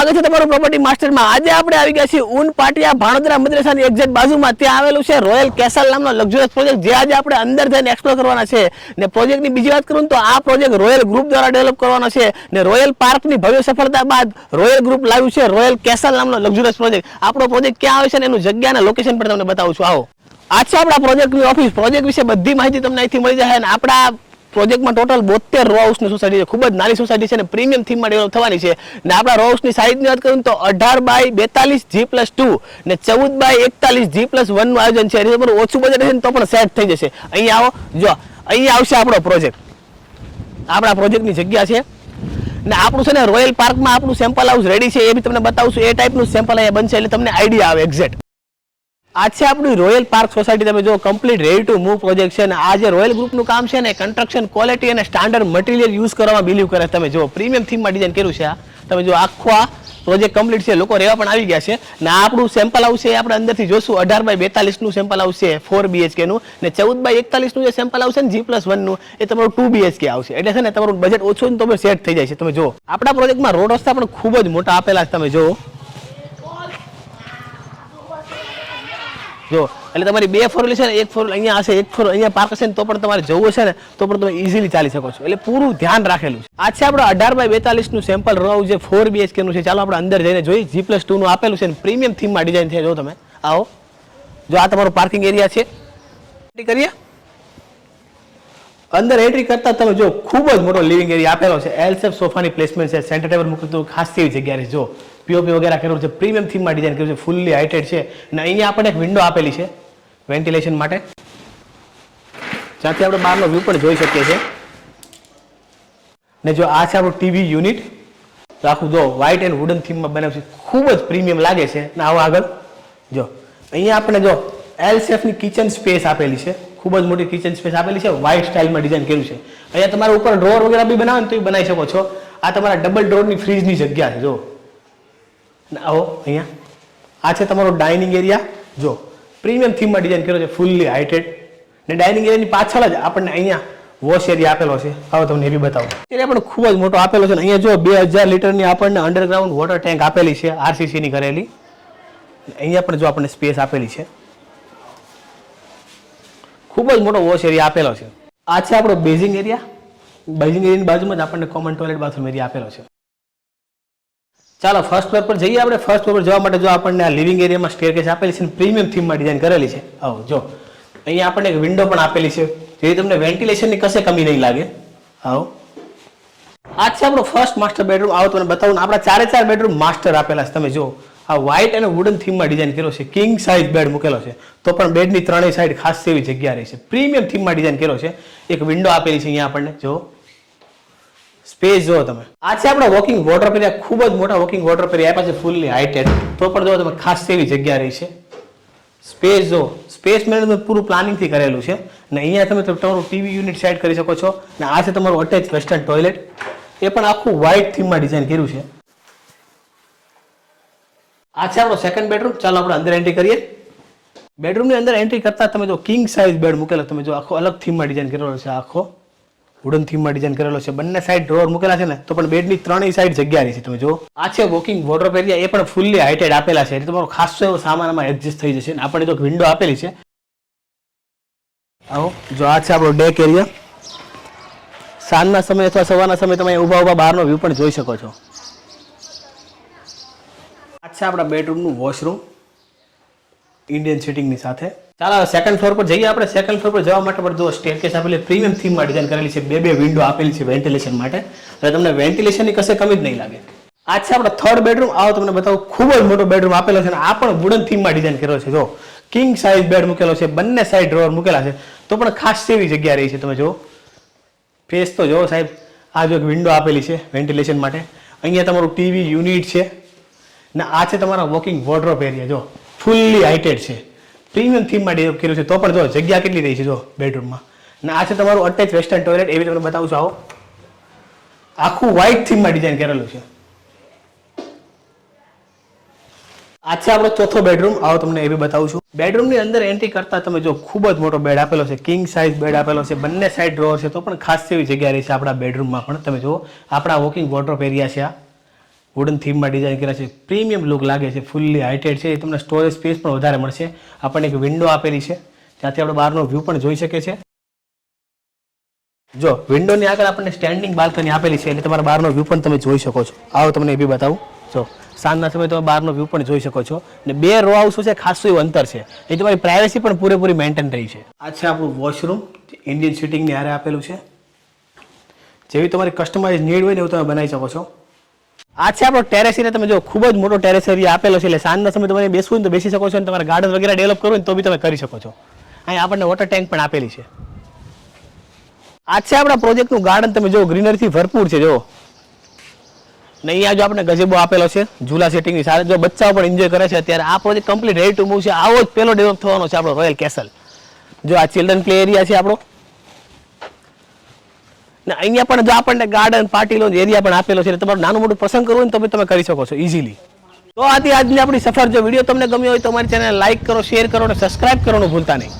સ્વાગત છે તમારું પ્રોપર્ટી માસ્ટરમાં આજે આપણે આવી ગયા છીએ ઊન પાટિયા ભાણોદરા મદ્રેસાની એક્ઝેક્ટ બાજુમાં. ત્યાં આવેલું છે રોયલ કેસલ નામનો લક્ઝરિયસ પ્રોજેક્ટ જે આજે આપણે અંદર જઈને એક્સપ્લોર કરવાના છે. ને પ્રોજેક્ટની બીજી વાત કરું તો આ પ્રોજેક્ટ રોયલ ગ્રુપ દ્વારા ડેવલપ કરવાનો છે. ને રોયલ પાર્કની ભવ્ય સફળતા બાદ રોયલ ગ્રુપ લાવ્યું છે રોયલ કેસલ નામનો લક્ઝરિયસ પ્રોજેક્ટ આપણો પ્રોજેક્ટ ક્યાં આવે છે ને એનું જગ્યા અને લોકેશન પણ તમને બતાવું છું. આવો. આ છે આપણા પ્રોજેક્ટની ઓફિસ પ્રોજેક્ટ વિશે બધી માહિતી તમને અહીંથી મળી જશે અને આપણા પ્રોજેક્ટમાં ટોટલ બોતેર રો હાઉસની સોસાયટી છે. ખૂબ જ નાની સોસાયટી છે અને પ્રીમિયમ થીમમાં ડેવલપ થવાની છે. ને આપણા રો હાઉસની સાઇઝની વાત કરું તો અઢાર બાય બેતાલીસ જી પ્લસ ટુ ને ચૌદ બાય એકતાલીસ જી પ્લસ વનનું આયોજન છે. એની તમારું ઓછું બજેટ હશે ને તો પણ સેટ થઈ જશે. અહીંયા આવો, જો, અહીંયા આવશે આપણો પ્રોજેક્ટ આપણા પ્રોજેક્ટની જગ્યા છે. ને આપણું છે ને રોયલ પાર્કમાં આપણું સેમ્પલ હાઉસ રેડી છે. એ બી તમને બતાવશું. એ ટાઈપનું સેમ્પલ અહીંયા બનશે એટલે તમને આઈડિયા આવે એક્ઝેક્ટ આ છે આપણી રોયલ પાર્ક સોસાયટી તમે જો complete ready to move project છે અને આ જે રોયલ ગ્રુપનું કામ છે ને કન્સ્ટ્રક્શન ક્વોલિટી અને સ્ટાન્ડર્ડ મટીરિયલ યુઝ કરવામાં બિલીવ કરે. તમે જો પ્રીમિયમ થીમમાં ડિઝાઇન કર્યું છે આ, તમે જો આખો આ પ્રોજેક્ટ કમ્પ્લીટ છે, લોકો રહેવા પણ આવી ગયા છે. ને આપણું સેમ્પલ હાઉસ છે આપણે અંદરથી જોશું. અઢાર બાય બેતાલીસનું સેમ્પલ હાઉસ છે ફોર બીએચકેનું ને. ચૌદ બાય એકતાલીસનું જે સેમ્પલ આવશે ને જી પ્લસ વનનું એ તમારું ટુ બીએચકે આવશે. એટલે છે ને, તમારું બજેટ ઓછું તમે સેટ થઈ જાય છે. તમે જો, આપણા પ્રોજેક્ટમાં રોડ રસ્તા પણ ખૂબ જ મોટા આપેલા છે. તમે જો જો, એટલે તમારી બે ફોર છે ને, એક ફોર અહીંયા હશે, એક ફોર અહીંયા પાર્ક હશે ને, તો પણ તમારે જવું હશે ને, તો પણ તમે ઇઝીલી ચાલી શકો છો. એટલે પૂરું ધ્યાન રાખેલું છે. આ છે આપણો અઢાર બાય બેતાલીસનું સેમ્પલ રો જે ફોર બીએચકેનું છે. ચાલો આપણે અંદર જઈને જોઈ જી પ્લસ ટુનું આપેલું છે ને પ્રીમિયમ થીમમાં ડિઝાઇન છે જો તમે. આવો. જો આ તમારો પાર્કિંગ એરિયા છે. કરીએ? અંદર એન્ટ્રી કરતા તમે જો ખૂબ જ મોટો લિવિંગ એરિયા આપેલો છે. એલ શેપ સોફાની પ્લેસમેન્ટ છે. સેન્ટર ટેબલ મૂકી તો ખાસ એવી જગ્યા છે. જો પીઓપી વગેરે કર્યું છે. પ્રીમિયમ થીમમાં ડિઝાઇન કર્યું છે. ફૂલ્લી હાઇટેડ છે. અને અહીંયા આપણને એક વિન્ડો આપેલી છે વેન્ટિલેશન માટે. જ્યાંથી આપણે બહારનો વ્યૂ પણ જોઈ શકીએ છીએ. ને જો આ છે આપણું ટીવી યુનિટ તો આખું જો વ્હાઇટ એન્ડ વુડન થીમમાં બનાવ્યું છે. ખૂબ જ પ્રીમિયમ લાગે છે. ને આવો આગળ. જો અહીંયા આપણે જો એલસેફની કિચન સ્પેસ આપેલી છે. ખૂબ જ મોટી કિચન સ્પેસ આપેલી છે. વાઇટ સ્ટાઇલમાં ડિઝાઇન કર્યું છે. અહીંયા તમારા ઉપર ડ્રોર વગેરે બી બનાવે તો એ બનાવી શકો છો. આ તમારા ડબલ ડ્રોરની ફ્રીજની જગ્યા છે જો આવો, અહીંયા. આ છે તમારો ડાઇનિંગ એરિયા જો પ્રીમિયમ થીમમાં ડિઝાઇન કર્યો છે ફૂલ્લી હાઇટેડ ને ડાઇનિંગ એરિયાની પાછળ જ આપણને અહીંયા વોશ એરિયા આપેલો છે. આવો તમને એ બી બતાવો. એરિયા પણ ખૂબ જ મોટો આપેલો છે અહીંયા જો બે હજાર લીટરની આપણને અંડરગ્રાઉન્ડ વોટર ટેન્ક આપેલી છે આરસીસીની કરેલી. અહીંયા પણ જો આપણને સ્પેસ આપેલી છે. ખૂબ જ મોટો વોશ એરિયા આપેલો છે. આ છે આપણો બેઝિંગ એરિયા બેઝિંગ એરિયાની બાજુમાં જ આપણને કોમન ટોયલેટ બાથરૂમ એરિયા આપેલો છે. ચાલો ફર્સ્ટ ફ્લોર પર જઈએ આપણે. ફર્સ્ટ ફ્લોર પર જવા માટે જો આપણને આ લિવિંગ એરિયામાં સ્ટેરકેસ આપેલી છે પ્રીમિયમ થીમમાં ડિઝાઇન કરેલી છે. આવો, જો. અહીંયા આપણને એક વિન્ડો પણ આપેલી છે. જેથી તમને વેન્ટિલેશનની કશે કમી નહીં લાગે. આવો. આ છે આપણો ફર્સ્ટ માસ્ટર બેડરૂમ આવો, તમને બતાવું આપણા ચારે ચાર બેડરૂમ માસ્ટર આપેલા છે. તમે જો આ વ્હાઇટ અને વુડન થીમમાં ડિઝાઇન કર્યો છે. કિંગ સાઇઝ બેડ મૂકેલો છે. તો પણ બેડની ત્રણેય સાઈડ ખાસ એવી જગ્યા રહી છે. પ્રીમિયમ થીમમાં ડિઝાઇન કર્યો છે. એક વિન્ડો આપેલી છે અહીંયા આપણને. જો સ્પેસ જુઓ તમે. આ છે આપણો વોકિંગ વોટર પેરિયા ખૂબ જ મોટા વોકિંગ વોટર પેરિયા આપ્યા છે ફૂલ્લી હાઇટેડ તો પણ જો તમે, ખાસ એવી જગ્યા રહી છે. સ્પેસ જો સ્પેસ મેનેજમેન્ટ પૂરું પ્લાનિંગથી કરેલું છે. અને અહીંયા તમે તમારું ટીવી યુનિટ સેટ કરી શકો છો. અને આ છે તમારું અટેચ વેસ્ટર્ન ટોયલેટ એ પણ આખું વ્હાઇટ થીમમાં ડિઝાઇન કર્યું છે. આ છે આપણો સેકન્ડ બેડરૂમ ચાલો આપણે અંદર એન્ટ્રી કરીએ. બેડરૂમની અંદર એન્ટ્રી કરતા તમે જો કિંગ સાઇઝ બેડ મૂકેલો, તમે જો આખો અલગ થીમમાં ડિઝાઇન કરેલો છે આખો. વુડન થીમમાં ડિઝાઇન કરેલો છે. બંને સાઈડ ડ્રોર મૂકેલા છે ને, તો પણ બેડની ત્રણેય સાઈડ જગ્યાની છે તમે જો. આ છે વોકિંગ વોટર એરિયા એ પણ ફૂલ્લી હાઇટેડ આપેલા છે. એટલે તમારો ખાસો એવો સામાન આમાં એડજસ્ટ થઈ જશે અને આપણે તો વિન્ડો આપેલી છે. આવો, જો આ છે આપણો ડેક એરિયા સાંજના સમયે અથવા સવારના સમયે તમે ઊભા ઊભા બહારનો વ્યૂ પણ જોઈ શકો છો. છે આપણા બેડરૂમનું વોશરૂમ ઇન્ડિયન સિટિંગની સાથે. ચાલો સેકન્ડ ફ્લોર પર જઈએ આપણે. સેકન્ડ ફ્લોર પર જવા માટે પણ જો સ્ટેરકેસ આપેલી પ્રીમિયમ થીમમાં ડિઝાઇન કરેલી છે. બે બે વિન્ડો આપેલી છે વેન્ટિલેશન માટે. એટલે તમને વેન્ટિલેશનની કશે કમી જ નહીં લાગે. આ છે આપણો થર્ડ બેડરૂમ આવો તમને બતાવું, ખૂબ જ મોટો બેડરૂમ આપેલો છે અને આ પણ વુડન થીમમાં ડિઝાઇન કર્યો છે. જો કિંગ સાઇઝ બેડ મૂકેલો છે, બંને સાઈડ ડ્રોવર મૂકેલા છે. તો પણ ખાસ એવી જગ્યા રહી છે. તમે જો ફેસ તો જો સાહેબ. આ જો વિન્ડો આપેલી છે વેન્ટિલેશન માટે. અહીંયા તમારું ટીવી યુનિટ છે. ને આ છે તમારા વોકિંગ વોર્ડ્રોપ એરિયા જો. ફૂલ્લી હાઇટેડ છે. પ્રીમિયમ થીમમાં ડેવલપ કર્યું છે. તો પણ જો, જગ્યા કેટલી રહી છે, જો બેડરૂમમાં ને આ છે તમારું અટેચ વેસ્ટર્ન ટોયલેટ એવી તમને બતાવું છું, આવો. આખું વ્હાઇટ થીમમાં ડિઝાઇન કરેલું છે. આ છે આપણો ચોથો બેડરૂમ આવો તમને એ બી બતાવું છું. બેડરૂમની અંદર એન્ટ્રી કરતા તમે જો, ખૂબ જ મોટો બેડ આપેલો છે. કિંગ સાઇઝ બેડ આપેલો છે. બંને સાઇડ ડ્રોઅર છે. તો પણ ખાસ એવી જગ્યા રહી છે આપણા બેડરૂમમાં પણ. તમે જુઓ, આપણા વોકિંગ વોર્ડરોબ એરિયા છે આ. વુડન થીમમાં ડિઝાઇન કર્યા છે. પ્રીમિયમ લુક લાગે છે ફૂલ્લી હાઇટેડ છે. એ તમને સ્ટોરેજ સ્પેસ પણ વધારે મળશે. આપણને એક વિન્ડો આપેલી છે ત્યાંથી આપણે બહારનો વ્યૂ પણ જોઈ શકે છે જો વિન્ડોની આગળ આપણને સ્ટેન્ડિંગ બાલ્કની આપેલી છે, એટલે તમારા બહારનો વ્યૂ પણ તમે જોઈ શકો છો. આવો તમને એ બી બતાવું. જો, સાંજના સમયે તમે બહારનો વ્યૂ પણ જોઈ શકો છો. અને બે રો હાઉસો છે, ખાસું એવું અંતર છે. એ તમારી પ્રાઇવેસી પણ પૂરેપૂરી મેન્ટેન રહી છે. આ છે આપણું વોશરૂમ ઇન્ડિયન સિટિંગની હારે આપેલું છે. જેવી તમારી કસ્ટમાઇઝ નીડ હોય ને એવું તમે બનાવી શકો છો. આ છે આપણો ટેરેસ એરિયા તમે જો, ખૂબ જ મોટો ટેરેસ એરિયા આપેલો છે. એટલે સાંજના સમય તમારે બેસવું ને તો બેસી શકો છો અને તમારે ગાર્ડન વગેરે ડેવલપ કરવું ને તો બી તમે કરી શકો છો. અહીંયા આપણને વોટર ટેન્ક પણ આપેલી છે. આ આપણા પ્રોજેક્ટનું ગાર્ડન તમે જો ગ્રીનરીથી ભરપૂર છે, જો. ને અહીંયા જો આપણે ગજેબો આપેલો છે, ઝૂલા સેટિંગની સાથે. જો બચ્ચાઓ પણ એન્જોય કરે છે, અત્યારે આ project complete ready to move છે. આવો જ પહેલો ડેવલપ થવાનો છે આપણો રોયલ કેસલ જો આ ચિલ્ડ્રન પ્લે એરિયા છે આપણો. ને, અહીંયા પણ જો આપણને ગાર્ડન પાર્ટી લોન એરિયા પણ આપેલો છે, એટલે તમારું નાનું મોટું પ્રસંગ કરવું હોય તો તમે કરી શકો છો ઇઝીલી તો આથી આજની આપણી સફર, જો વીડિયો તમને ગમ્યો હોય તો અમારી ચેનલ લાઈક કરો શેર કરો અને સબસ્ક્રાઇબ કરવાનું ભૂલતા નહીં.